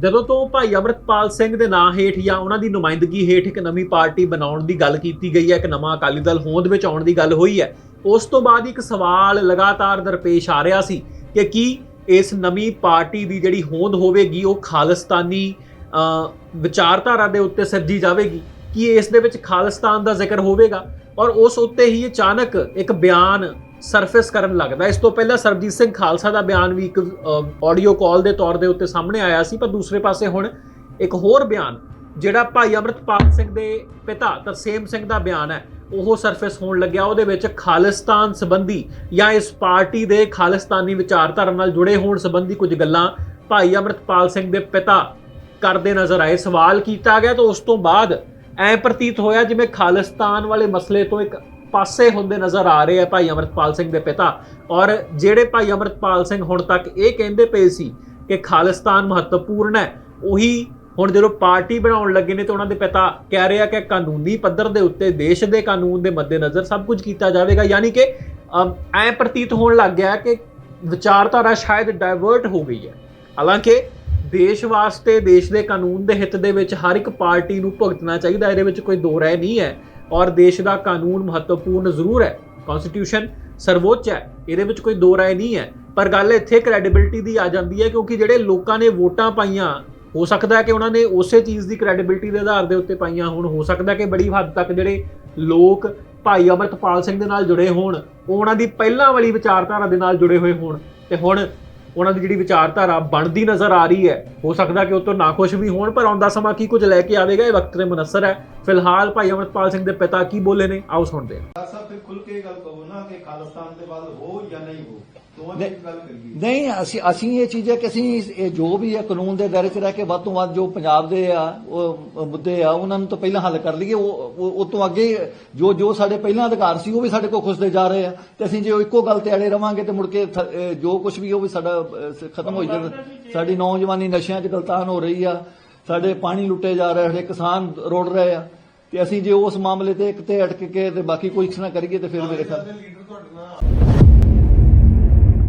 ਜਦੋਂ ਤੋਂ ਭਾਈ ਅਮਰਤਪਾਲ ਸਿੰਘ ਦੇ ਨਾਂ ਹੇਠ ਜਾਂ ਉਹਨਾਂ ਦੀ ਨੁਮਾਇੰਦਗੀ ਹੇਠ ਇੱਕ ਨਵੀਂ ਪਾਰਟੀ ਬਣਾਉਣ ਦੀ ਗੱਲ ਕੀਤੀ ਗਈ ਹੈ, ਇੱਕ ਨਵਾਂ ਅਕਾਲੀ ਦਲ ਹੋਂਦ ਵਿੱਚ ਆਉਣ ਦੀ ਗੱਲ ਹੋਈ ਹੈ, ਉਸ ਤੋਂ ਬਾਅਦ ਇੱਕ ਸਵਾਲ ਲਗਾਤਾਰ ਦਰਪੇਸ਼ ਆ ਰਿਹਾ ਸੀ ਕਿ ਕੀ ਇਸ ਨਵੀਂ ਪਾਰਟੀ ਦੀ ਜਿਹੜੀ ਹੋਂਦ ਹੋਵੇਗੀ, ਉਹ ਖਾਲਿਸਤਾਨੀ ਵਿਚਾਰਧਾਰਾ ਦੇ ਉੱਤੇ ਸਿਰਜੀ ਜਾਵੇਗੀ? ਕੀ ਇਸ ਦੇ ਵਿੱਚ ਖਾਲਿਸਤਾਨ ਦਾ ਜ਼ਿਕਰ ਹੋਵੇਗਾ? ਔਰ ਉਸ ਉੱਤੇ ਹੀ ਅਚਾਨਕ ਇੱਕ ਬਿਆਨ ਸਰਫੇਸ ਕਰਨ ਲੱਗਦਾ। ਇਸ ਤੋਂ ਪਹਿਲਾਂ ਸਰਬਜੀਤ ਸਿੰਘ ਖਾਲਸਾ ਦਾ ਬਿਆਨ ਵੀ ਇੱਕ ਆਡੀਓ ਕਾਲ ਦੇ ਤੌਰ ਦੇ ਉੱਤੇ ਸਾਹਮਣੇ ਆਇਆ ਸੀ, ਪਰ ਦੂਸਰੇ ਪਾਸੇ ਹੁਣ ਇੱਕ ਹੋਰ ਬਿਆਨ, ਜਿਹੜਾ ਭਾਈ ਅਮਰਤਪਾਲ ਸਿੰਘ ਦੇ ਪਿਤਾ ਤਰਸੇਮ ਸਿੰਘ ਦਾ ਬਿਆਨ ਹੈ, ਉਹ ਸਰਫੇਸ ਹੋਣ ਲੱਗਿਆ। ਉਹਦੇ ਵਿੱਚ ਖਾਲਿਸਤਾਨ ਸੰਬੰਧੀ ਜਾਂ ਇਸ ਪਾਰਟੀ ਦੇ ਖਾਲਿਸਤਾਨੀ ਵਿਚਾਰਧਾਰਾ ਨਾਲ ਜੁੜੇ ਹੋਣ ਸੰਬੰਧੀ ਕੁਝ ਗੱਲਾਂ ਭਾਈ ਅਮਰਤਪਾਲ ਸਿੰਘ ਦੇ ਪਿਤਾ ਕਰਦੇ ਨਜ਼ਰ ਆਏ। ਸਵਾਲ ਕੀਤਾ ਗਿਆ ਤਾਂ ਉਸ ਤੋਂ ਬਾਅਦ ਐ ਪ੍ਰਤੀਤ ਹੋਇਆ ਜਿਵੇਂ ਖਾਲਿਸਤਾਨ ਵਾਲੇ ਮਸਲੇ ਤੋਂ ਇੱਕ ਪਾਸੇ ਹੁੰਦੇ ਨਜ਼ਰ ਆ ਰਹੇ ਆ ਭਾਈ ਅਮਰਤਪਾਲ ਸਿੰਘ ਦੇ ਪਿਤਾ। ਔਰ ਜਿਹੜੇ ਭਾਈ ਅਮਰਤਪਾਲ ਸਿੰਘ ਹੁਣ ਤੱਕ ਇਹ ਕਹਿੰਦੇ ਪਏ ਸੀ ਕਿ ਖਾਲਿਸਤਾਨ ਮਹੱਤਵਪੂਰਨ ਹੈ ਉਹੀ ਹੁਣ ਜਦੋਂ ਪਾਰਟੀ ਬਣਾਉਣ ਲੱਗੇ ਨੇ ਤਾਂ ਉਹਨਾਂ ਦੇ ਪਿਤਾ ਕਹਿ ਰਹੇ ਕਿ ਕਾਨੂੰਨੀ ਪੱਧਰ ਦੇ ਉੱਤੇ ਦੇਸ਼ ਦੇ ਕਾਨੂੰਨ ਦੇ ਮੱਦੇਨਜ਼ਰ ਸਭ ਕੁਝ ਕੀਤਾ ਜਾਵੇਗਾ। ਯਾਨੀ ਕਿ ਅਮ, ਐਂ ਪ੍ਰਤੀਤ ਹੋਣ ਲੱਗ ਗਿਆ ਕਿ ਵਿਚਾਰਧਾਰਾ ਸ਼ਾਇਦ ਡਾਇਵਰਟ ਹੋ ਗਈ ਹੈ। ਹਾਲਾਂਕਿ ਦੇਸ਼ ਵਾਸਤੇ ਦੇਸ਼ ਦੇ ਕਾਨੂੰਨ ਦੇ ਹਿੱਤ ਦੇ ਵਿੱਚ ਹਰ ਇੱਕ ਪਾਰਟੀ ਨੂੰ ਭੁਗਤਣਾ ਚਾਹੀਦਾ ਇਹਦੇ ਵਿੱਚ ਕੋਈ ਦੋ ਰਾਏ ਨਹੀਂ ਹੈ। ਔਰ ਦੇਸ਼ ਦਾ ਕਾਨੂੰਨ ਮਹੱਤਵਪੂਰਨ ਜ਼ਰੂਰ ਹੈ। ਕਨਸਟੀਟਿਊਸ਼ਨ ਸਰਵੋੱਚ ਹੈ। ਇਹਦੇ ਵਿੱਚ ਕੋਈ ਦੋ ਰਾਏ ਨਹੀਂ ਹੈ। ਪਰ ਗੱਲ ਇੱਥੇ ਕ੍ਰੈਡੀਬਿਲਟੀ ਦੀ ਆ ਜਾਂਦੀ ਹੈ ਕਿਉਂਕਿ ਜਿਹੜੇ ਲੋਕਾਂ ਨੇ ਵੋਟਾਂ ਪਾਈਆਂ, ਹੋ ਸਕਦਾ ਹੈ ਕਿ ਉਹਨਾਂ ਨੇ ਉਸੇ ਚੀਜ਼ ਦੀ ਕ੍ਰੈਡੀਬਿਲਟੀ ਦੇ ਆਧਾਰ ਦੇ ਉੱਤੇ ਪਾਈਆਂ ਹੋਣ। ਹੋ ਸਕਦਾ ਕਿ ਬੜੀ ਹੱਦ ਤੱਕ ਜਿਹੜੇ ਲੋਕ ਭਾਈ ਅਮਰਤਪਾਲ ਸਿੰਘ ਦੇ ਨਾਲ ਜੁੜੇ ਹੋਣ, ਉਹ ਉਹਨਾਂ ਦੀ ਪਹਿਲਾਂ ਵਾਲੀ ਵਿਚਾਰਧਾਰਾ ਦੇ ਨਾਲ ਜੁੜੇ ਹੋਏ ਹੋਣ। ਤੇ ਹੁਣ ਉਹਨਾਂ ਦੀ ਜਿਹੜੀ ਵਿਚਾਰਧਾਰਾ ਬਣਦੀ ਨਜ਼ਰ ਆ ਰਹੀ ਹੈ, ਹੋ ਸਕਦਾ ਕਿ ਉਹ ਤੋਂ ਨਾ ਖੁਸ਼ ਵੀ ਹੋਣ, ਪਰ ਆਉਂਦਾ ਸਮਾਂ ਕੀ ਕੁਝ ਲੈ ਕੇ ਆਵੇਗਾ? ਇਹ ਵਕਤ ਤੇ ਮੁਨੱਸਰ ਹੈ। ਫਿਲਹਾਲ ਭਾਈ ਅਮਰਤਪਾਲ ਸਿੰਘ ਦੇ ਪਿਤਾ ਕੀ ਬੋਲੇ ਨੇ? ਆਓ ਸੁਣਦੇ ਹਾਂ। ਖੁੱਲ ਕੇ ਗੱਲ ਕਹੋ ਨਾ ਕਿ ਖਾਲਿਸਤਾਨ ਦੇ ਬਾਅਦ ਹੋ ਜਾਂ ਨਹੀਂ ਹੋ ਦੋਵਾਂ ਦੀ ਨਹੀਂ। ਗੱਲ ਕਰੀਏ। ਨਹੀਂ ਅਸੀਂ ਅਸੀਂ ਇਹ ਚੀਜ਼ ਹੈ ਕਿ ਅਸੀਂ ਇਹ ਜੋ ਵੀ ਹੈ ਕਾਨੂੰਨ ਦੇ ਦਾਇਰੇ 'ਚ ਰਹਿ ਕੇ ਵੱਧ ਤੋਂ ਵੱਧ ਜੋ ਪੰਜਾਬ ਦੇ ਆ ਉਹ ਮੁੱਦੇ ਆ ਉਹਨਾਂ ਨੂੰ ਤਾਂ ਪਹਿਲਾਂ ਹੱਲ ਕਰ ਲਈਏ। ਉਹ ਉਹ ਤੋਂ ਅੱਗੇ ਜੋ ਜੋ ਸਾਡੇ ਪਹਿਲਾਂ ਅਧਿਕਾਰ ਸੀ ਉਹ ਵੀ ਸਾਡੇ ਕੋਲ ਖੁੱਸਦੇ ਜਾ ਰਹੇ ਆ। ਤੇ ਅਸੀਂ ਜੇ ਇੱਕੋ ਗੱਲ ਤੇ ਅੜੇ ਰਵਾਂਗੇ ਤੇ ਮੁੜ ਕੇ ਜੋ ਕੁਝ ਵੀ ਉਹ ਵੀ ਸਾਡਾ ਖਤਮ ਹੋ ਜਾਣਾ ਸਾਡੀ ਨੌਜਵਾਨੀ ਨਸ਼ਿਆਂ 'ਚ ਗਲਤਾਨ ਹੋ ਰਹੀ ਆ। ਸਾਡੇ ਪਾਣੀ ਲੁੱਟੇ ਜਾ ਰਹੇ ਸਾਡੇ ਕਿਸਾਨ ਰੋੜ ਰਹੇ ਆ। ਤੇ ਅਸੀਂ ਜੇ ਉਸ ਮਾਮਲੇ ਤੇ ਇੱਕ ਤੇ ਅਟਕ ਕੇ ਤੇ ਬਾਕੀ ਕੋਈ ਕੁਛ ਨਾ ਕਰੀਏ ਤੇ ਫਿਰ ਮੇਰੇ ਖਿਆਲ